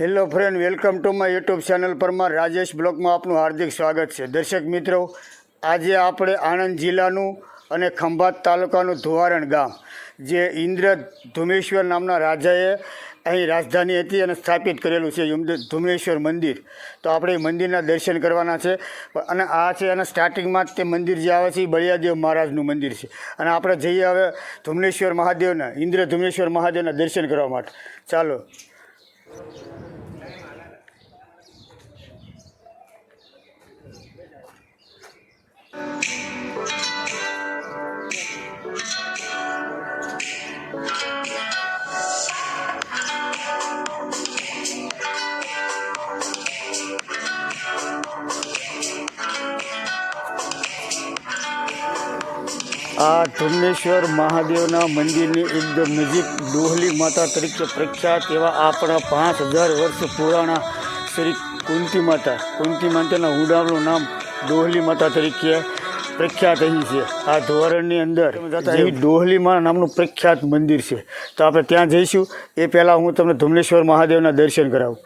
Hello friend, welcome to my YouTube channel પરમાં Rajesh બ્લોગમાં આપનું હાર્દિક સ્વાગત છે. દર્શક મિત્રો, આજે આપણે આણંદ જિલ્લાનું અને ખંભાત તાલુકાનું ધુવારણ ગામ, જે ઇન્દ્ર ધુમેશ્વર નામના રાજાએ અહીં રાજધાની હતી અને સ્થાપિત કરેલું છે ધુમેશ્વર મંદિર. તો આપણે મંદિરના દર્શન કરવાના છે. અને આ છે અને સ્ટાર્ટિંગમાં જ તે મંદિર જે આવે છે, એ બળિયાદેવ મહારાજનું મંદિર છે. અને આપણે જઈએ હવે ધુમેશ્વર મહાદેવના, ઇન્દ્ર ધુમેશ્વર મહાદેવના દર્શન કરવા માટે. ચાલો. આ ધુમનેશ્વર મહાદેવના મંદિરની એકદમ નજીક ડોહલી માતા તરીકે પ્રખ્યાત એવા આપણા પાંચ હજાર વર્ષ પુરાણા શ્રી કુંતી માતા. કુંતી માતાના હુડામનું નામ ડોહલી માતા તરીકે પ્રખ્યાત અહીં છે. આ ધોરણની અંદર ડોહલી મા નામનું પ્રખ્યાત મંદિર છે. તો આપણે ત્યાં જઈશું. એ પહેલાં હું તમને ધુમલેશ્વર મહાદેવના દર્શન કરાવું.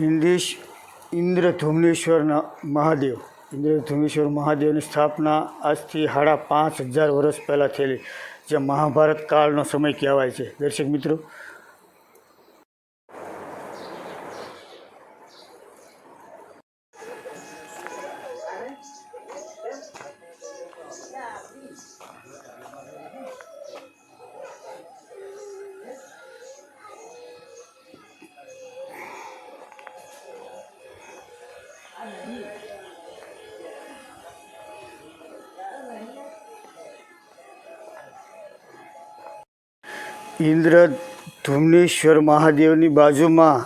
ઇન્દ્રેશ ઇન્દ્રધુમનેશ્વરના મહાદેવ. ઇન્દ્રધુમનેશ્વર મહાદેવની સ્થાપના આજથી સાડા પાંચ હજાર વર્ષ પહેલાં થયેલી, જે મહાભારત કાળનો સમય કહેવાય છે. દર્શક મિત્રો ઇન્દ્ર ધુમનેશ્વર મહાદેવની બાજુમાં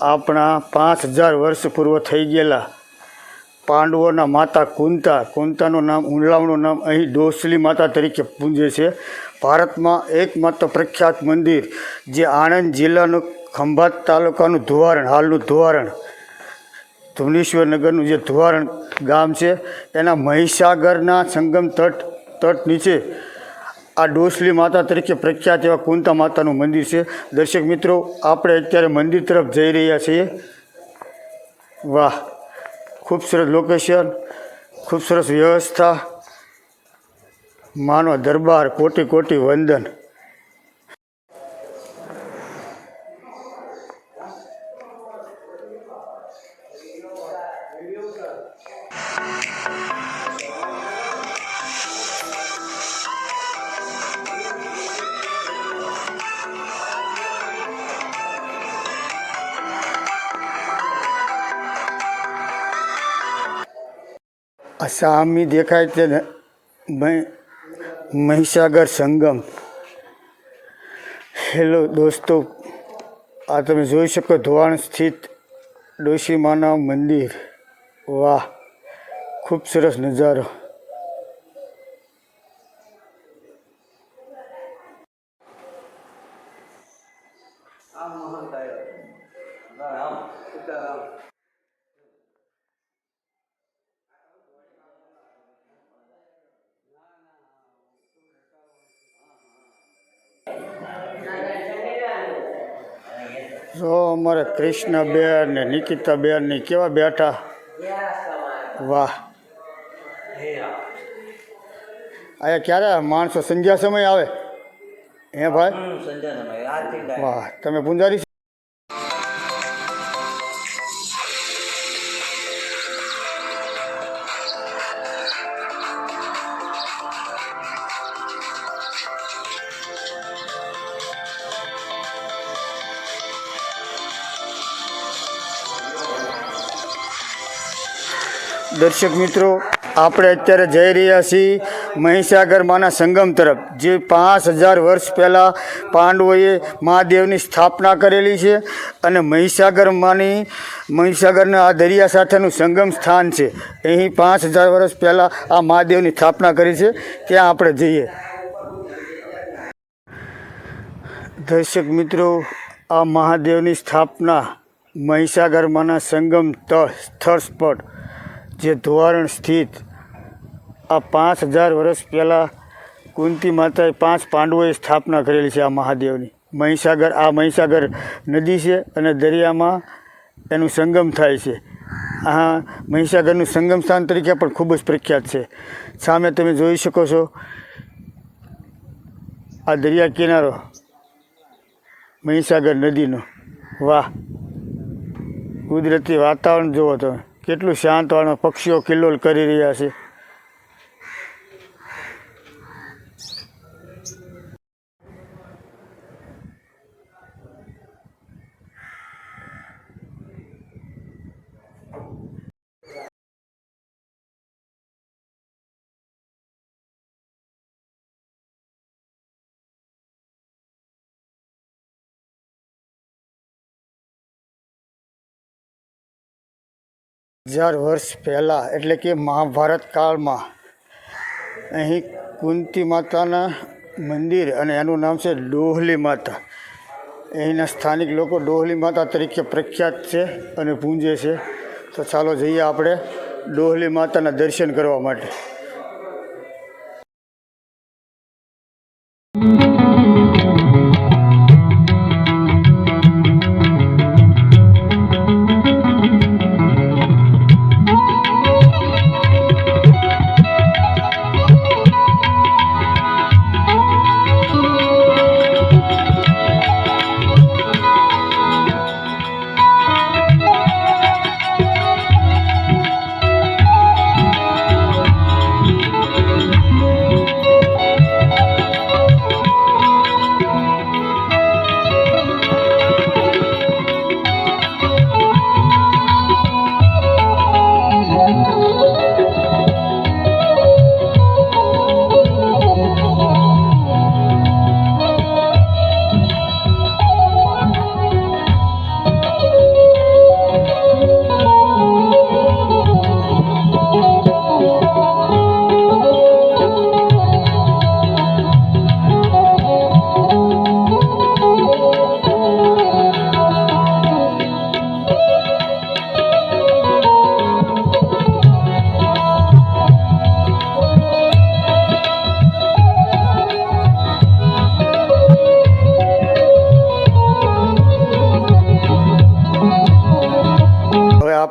આપણા પાંચ હજાર વર્ષ પૂર્વ થઈ ગયેલા પાંડવોના માતા કુંતા, કુંતાનું નામ, ઉંડલાવનું નામ અહીં ડોસલી માતા તરીકે પૂજે છે. ભારતમાં એકમાત્ર પ્રખ્યાત મંદિર જે આણંદ જિલ્લાનું ખંભાત તાલુકાનું ધુવારણ, હાલનું ધુવારણ ધુમલેશ્વર નગરનું જે ધુવારણ ગામ છે. એના મહીસાગરના સંગમ તટ તટ નીચે આ ડોસલી માતા તરીકે પ્રખ્યાત એવા કુંતા માતાનું મંદિર છે. દર્શક મિત્રો, આપણે અત્યારે મંદિર તરફ જઈ રહ્યા છીએ. વાહ, ખૂબ સરસ લોકેશન ખૂબ સરસ વ્યવસ્થા. માનો દરબાર, કોટી કોટી વંદન. સામી દેખાય છે મહીસાગર સંગમ. હેલો દોસ્તો, આ તમે જોઈ શકો ધોવાણ સ્થિત ડોશીમાના મંદિર. વાહ, ખૂબ સરસ નજારો. જો અમારે કૃષ્ણબેન ને નિકિતાબેન ને કેવા બેઠા? વાહ. અહીંયા ક્યારે માણસો સંધ્યા સમય આવે? હે ભાઈ? વાહ તમે પૂંજારી દર્શક મિત્રો, આપણે અત્યારે જઈ રહ્યા છીએ મહીસાગર સંગમ તરફ, જે પાંચ હજાર વર્ષ પહેલાં પાંડવોએ મહાદેવની સ્થાપના કરેલી છે અને મહીસાગર મહીસાગરના આ દરિયા સાથેનું સંગમ સ્થાન છે. અહીં પાંચ હજાર વર્ષ પહેલાં આ મહાદેવની સ્થાપના કરી છે. ત્યાં આપણે જઈએ? દર્શક મિત્રો, આ મહાદેવની સ્થાપના મહીસાગરમાંના સંગમ સ્થળ સ્પોટ જે ધોવારણ સ્થિત આ પાંચ હજાર વર્ષ પહેલાં કુંતી માતાએ પાંચ પાંડવોએ સ્થાપના કરેલી છે આ મહાદેવની. મહીસાગર, આ મહીસાગર નદી છે અને દરિયામાં એનું સંગમ થાય છે. આ મહીસાગરનું સંગમ સ્થાન તરીકે પણ ખૂબ જ પ્રખ્યાત છે. સામે તમે જોઈ શકો છો, આ દરિયા કિનારો મહીસાગર નદીનો. વાહ, કુદરતી વાતાવરણ જુઓ તમે. કેટલું શાંત વાળમાં પક્ષીઓ કિલ્લોલ કરી રહ્યા છે. હજાર વર્ષ પહેલાં, એટલે કે મહાભારત કાળમાં, અહીં કુંતી માતાના મંદિર અને એનું નામ છે ડોહલી માતા. અહીંના સ્થાનિક લોકો ડોહલી માતા તરીકે પ્રખ્યાત છે અને પૂંજે છે. તો ચાલો જઈએ આપણે ડોહલી માતાના દર્શન કરવા માટે.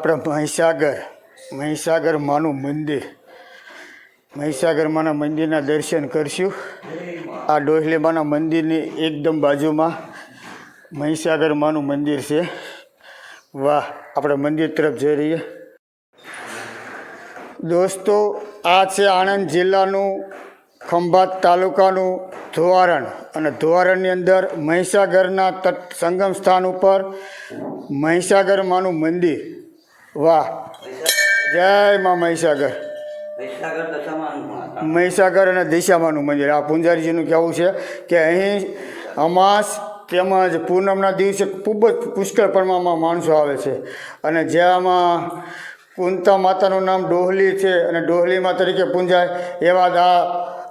આપણે મહીસાગર મહીસાગર માનું મંદિર. મહીસાગર માના મંદિરના દર્શન કરશું. આ ડોહલીમાંના મંદિરની એકદમ બાજુમાં મહીસાગર માનું મંદિર છે. વાહ, આપણે મંદિર તરફ જઈ રહીએ. દોસ્તો, આ છે આણંદ જિલ્લાનું ખંભાત તાલુકાનું ધોવારણ અને ધોવારણની અંદર મહીસાગરના તટ સંગમ સ્થાન ઉપર મહીસાગર માનું મંદિર. વાહ. જય મા મહીસાગર. મહીસાગર અને દિશામાનું મંદિર. આ પુંજારીજીનું કહેવું છે કે અહીં અમાસ તેમજ પૂનમના દિવસે ખૂબ જ પુષ્કળ પ્રમાણમાં માણસો આવે છે. અને જ્યાંમાં કુંતા માતાનું નામ ડોહલી છે અને ડોહલીમાં તરીકે પૂંજાય એવા જ આ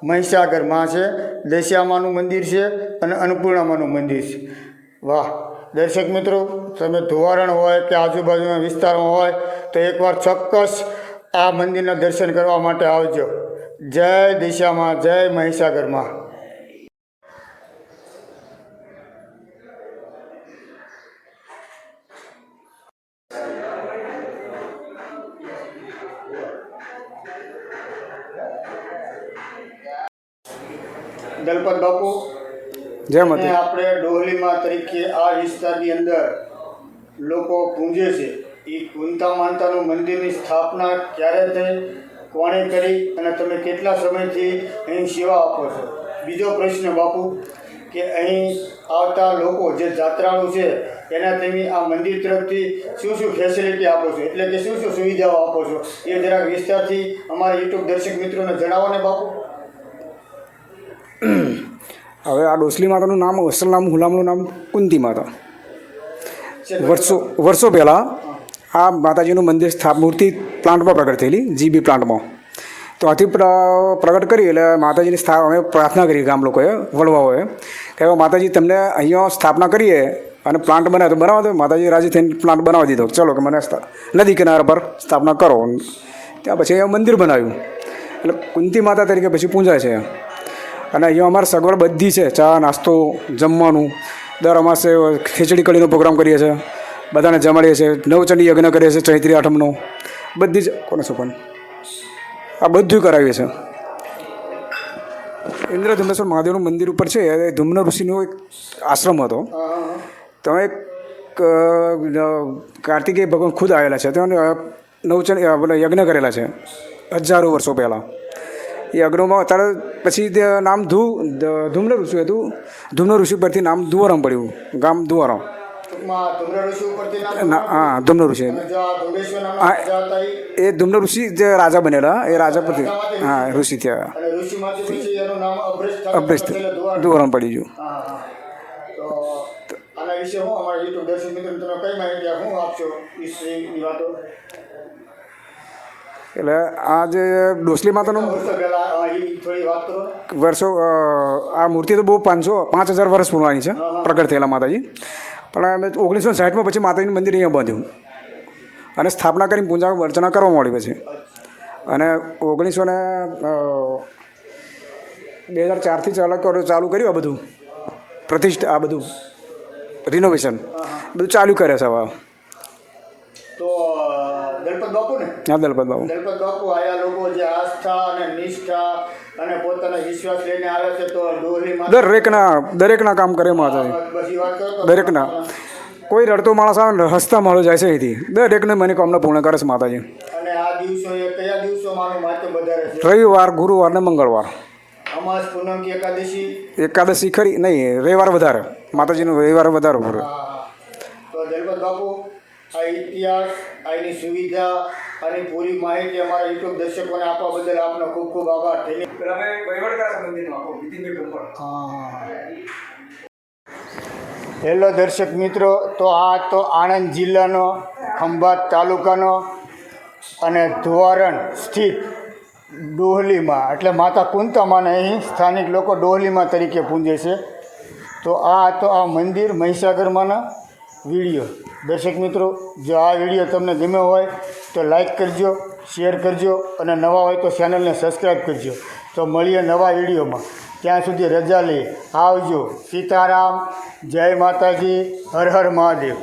મહીસાગરમાં છે. દશિયામાનું મંદિર છે અને અન્નપૂર્ણામાનું મંદિર છે. વાહ. દર્શક મિત્રો, તમે ધોવારણ હોય કે આજુબાજુના વિસ્તારમાં હોય, તો એકવાર ચોક્કસ આ મંદિરના દર્શન કરવા માટે આવજો. જય દિશામાં, જય મહીસાગરમાં. દલપત બાપુ જય અને આપણે ડોહલીમાં તરીકે આ વિસ્તારની અંદર લોકો પૂંજે છે. એ કુંતા માનતાનું મંદિરની સ્થાપના ક્યારે થઈ કોણે કરી અને તમે કેટલા સમયથી અહીં સેવા આપો છો? બીજો પ્રશ્ન બાપુ કે અહીં આવતા લોકો જે જાત્રાળુ છે એના તમે આ મંદિર તરફથી શું શું ફેસિલિટી આપો છો? એટલે કે શું શું સુવિધાઓ આપો છો? એ જરાક વિસ્તારથી અમારા યુટ્યુબ દર્શક મિત્રોને જણાવો ને બાપુ. હવે આ ડોસલી માતાનું નામ અસલ નામ હુલામનું નામ કુંતી માતા. વર્ષો વર્ષો પહેલાં આ માતાજીનું મંદિર સ્થાપ મૂર્તિ પ્લાન્ટમાં પ્રગટ થયેલી જીબી પ્લાન્ટમાં. તો આથી પ્રગટ કરી એટલે માતાજીની સ્થા અમે પ્રાર્થના કરી ગામ લોકોએ વડવાઓએ કે હવે માતાજી તમને અહીંયા સ્થાપના કરીએ અને પ્લાન્ટ બનાવ્યો તો બનાવો દો માતાજી રાજી થઈને પ્લાન્ટ બનાવી દીધો. ચલો કે મને નદી કિનારા પર સ્થાપના કરો. ત્યાં પછી અહીંયા મંદિર બનાવ્યું. એટલે કુંતી માતા તરીકે પછી પૂજાય છે. અને અહીંયા અમારે સગવડ બધી છે, ચા, નાસ્તો, જમવાનું. દર અમાસે ખીચડી કઢીનો પ્રોગ્રામ કરીએ છીએ બધાને જમાડીએ છીએ નવચંડી યજ્ઞ કરીએ છીએ ચૈત્રી આઠમનો. બધી જ કોને શું આ બધું કરાવીએ છીએ ઇન્દ્ર ધુમ્રેશ્વર મહાદેવનું મંદિર ઉપર છે, એ ધુમ્ન ઋષિનો એક આશ્રમ હતો. તમે એક કાર્તિકેય ભગવાન ખુદ આવેલા છે, તેઓને નવચંડી યજ્ઞ કરેલા છે, હજારો વર્ષો પહેલાં. એ અગ્નોમાં અત્યારે પછી તે નામ ધુ ધૂમ્ર ઋષિ હતું. ધૂમ્ર ઋષિ પરથી નામ દુવારમ પડ્યું. ગામ દુવારમ. હા ધુમ્ર ઋષિ. હા. એ ધુમ્ર ઋષિ જે રાજા બનેલા એ રાજા પરથી હા ઋષિ થયા. અભ્યસ્ત દુવારમ. પડી ગયું. આના વિશે હું અમારા યુટ્યુબ દર્શક મિત્રો તમે કઈ માહિતી હું આપશો હિસ્ટ્રીની વાતો? એટલે આ જે ડોસલી માતાનું વર્ષો આ મૂર્તિ તો બહુ પાંચસો પાંચ હજાર વર્ષ પુરાણી છે પ્રગટ થયેલા માતાજી. પણ અમે ઓગણીસો સાઠમાં પછી માતાજીનું મંદિર અહીંયા બાંધ્યું. અને સ્થાપના કરીને પૂજા અર્ચના કરવા મળી પછી. અને ઓગણીસો ને બે હજાર ચારથી ચાલુ ચાલુ કર્યું આ બધું. પ્રતિષ્ઠા આ બધું. રિનોવેશન બધું ચાલુ કરે છે હવે. દલપત બાપુ ને? હા દલપત બાબુ દલપત બાપુ આયા લોકો જે આસ્થા અને નિષ્ઠા અને પોતાના વિશ્વાસ લઈને આવે છે તો ડોલીમાં દરેકના દરેકના કામ કરે માતાજી. બધી વાત કરો તો દરેકના. કોઈ રડતો માણસ આવે ને હસતા માણસ જાય છે અહીંથી. દરેકને મને કામના પૂર્ણ કરે છે માતાજી. અને આ દિવસો કયા દિવસોમાં મહત્વ વધારે છે? રવિવાર ગુરુવાર ને મંગળવાર. અમાસ પૂનમ કે એકાદશી? એકાદશી ખરી નહીં રવિવાર વધારે. માતાજીનો રવિવાર વધારે ભરે તો દલપત બાપુ આ ઇતિહાસ એની સુવિધા અને પૂરી માહિતી અમારા યુટ્યુબ દર્શકોને આપવા બદલ આપનો ખૂબ ખૂબ આભાર. હેલો દર્શક મિત્રો તો આ તો આણંદ જિલ્લાનો ખંભાત તાલુકાનો અને ધોવારણ સ્થિત ડોહલીમાં એટલે માતા કુંતામાને અહીં સ્થાનિક લોકો ડોહલીમાં તરીકે પૂંજે છે. તો આ તો આ મંદિર મહીસાગરમાંના વીડિયો. દર્શક મિત્રો, જો આ વીડિયો તમને ગમ્યો હોય, તો લાઈક કરજો શેર કરજો અને નવા હોય તો ચેનલને સબસ્ક્રાઈબ કરજો. તો મળીએ નવા વિડીયોમાં. ત્યાં સુધી રજા લઈએ આવજો. સીતારામ. જય માતાજી. હર હર મહાદેવ.